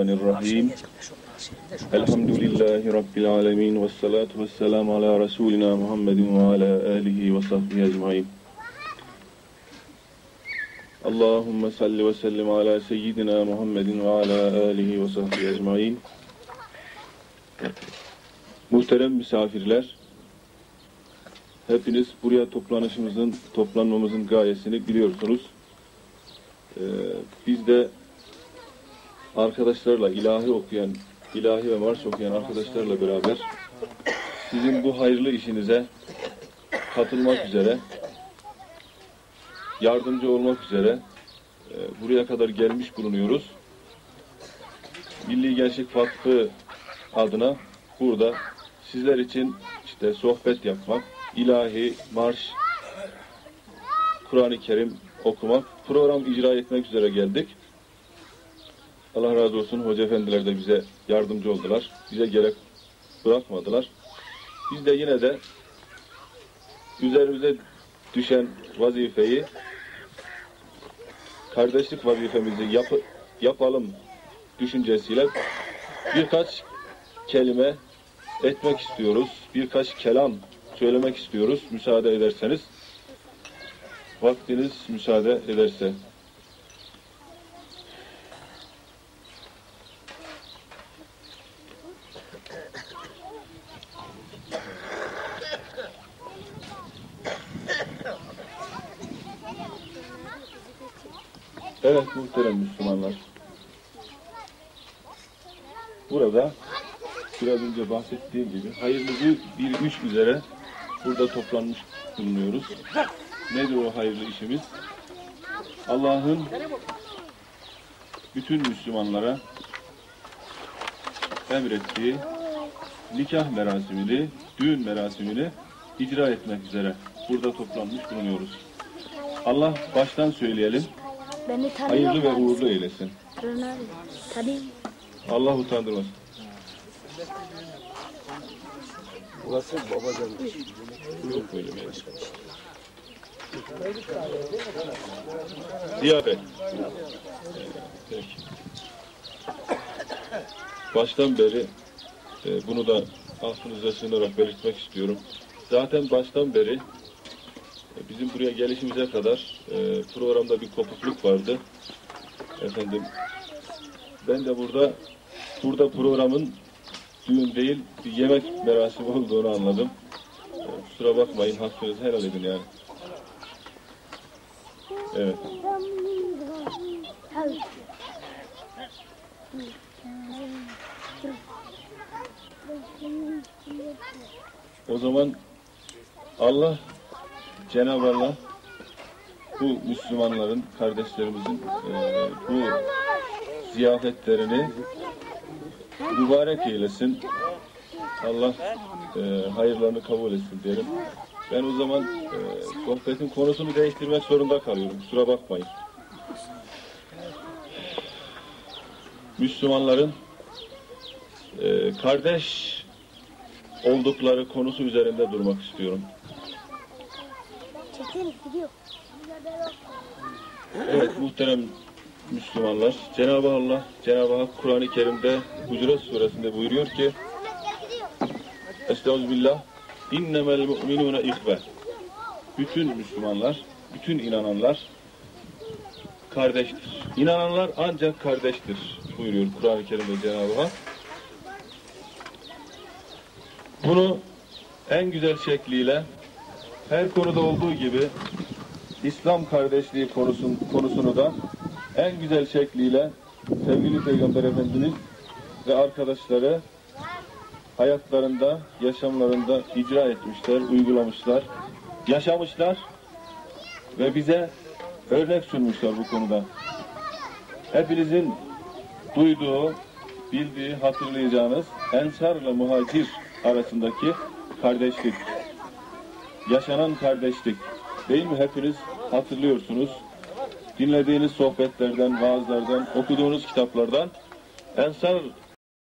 Bismillahirrahmanirrahim. Elhamdülillahi Rabbil alemin. Ve salatu ve selamu ala Resulina Muhammedin ve ala alihi ve sahbihi ecmain. Allahümme salli ve sellim ala seyyidina Muhammedin ve ala alihi ve sahbihi ecmain. Muhterem misafirler, hepiniz buraya toplanışımızın, toplanmamızın gayesini biliyorsunuz. Ee, biz de arkadaşlarla ilahi okuyan, ilahi ve marş okuyan arkadaşlarla beraber sizin bu hayırlı işinize katılmak üzere, yardımcı olmak üzere e, buraya kadar gelmiş bulunuyoruz. Milli Gençlik Vakfı adına burada sizler için işte sohbet yapmak, ilahi, marş, Kur'an-ı Kerim okumak, program icra etmek üzere geldik. Allah razı olsun hoca efendiler de bize yardımcı oldular. Bize gerek bırakmadılar. Biz de yine de üzerimize düşen vazifeyi kardeşlik vazifemizi yap yapalım düşüncesiyle birkaç kelime etmek istiyoruz. Birkaç kelam söylemek istiyoruz. Müsaade ederseniz. Vaktiniz müsaade ederse. Evet muhterem Müslümanlar. Burada biraz önce bahsettiğim gibi hayırlı bir, iş üzere burada toplanmış bulunuyoruz. Nedir o hayırlı işimiz? Allah'ın bütün Müslümanlara emrettiği nikah merasimini, düğün merasimini icra etmek üzere burada toplanmış bulunuyoruz. Allah baştan söyleyelim, Beni tanıyor hayırlı ve musun? uğurlu eylesin. Tanıyor. Allah utandırmasın. Burası babacan. Yok böyle bir şey. Peki. Baştan beri e, bunu da affınıza sığınarak belirtmek istiyorum. Zaten baştan beri bizim buraya gelişimize kadar e, programda bir kopukluk vardı. Efendim ben de burada burada programın düğün değil bir yemek merasimi olduğunu anladım. E, kusura bakmayın hakkınızı helal edin yani. Evet. O zaman Allah Cenab-ı Allah bu Müslümanların, kardeşlerimizin e, bu ziyafetlerini mübarek eylesin. Allah e, hayırlarını kabul etsin diyelim. Ben o zaman e, sohbetin konusunu değiştirmek zorunda kalıyorum. Kusura bakmayın. Müslümanların e, kardeş oldukları konusu üzerinde durmak istiyorum. Çetin gidiyor. Evet muhterem Müslümanlar. Cenab-ı Allah, Cenab-ı Hak Kur'an-ı Kerim'de Hucurat suresinde buyuruyor ki Estağfirullah İnnemel mu'minune ihve Bütün Müslümanlar, bütün inananlar kardeştir. İnananlar ancak kardeştir buyuruyor Kur'an-ı Kerim'de Cenab-ı Hak. Bunu en güzel şekliyle her konuda olduğu gibi İslam kardeşliği konusun, konusunu da en güzel şekliyle sevgili Peygamber Efendimiz ve arkadaşları hayatlarında, yaşamlarında icra etmişler, uygulamışlar, yaşamışlar ve bize örnek sunmuşlar bu konuda. Hepinizin duyduğu, bildiği, hatırlayacağınız Ensar ile Muhacir arasındaki kardeşlik, yaşanan kardeşlik değil mi? Hepiniz hatırlıyorsunuz. Dinlediğiniz sohbetlerden, vaazlardan, okuduğunuz kitaplardan Ensar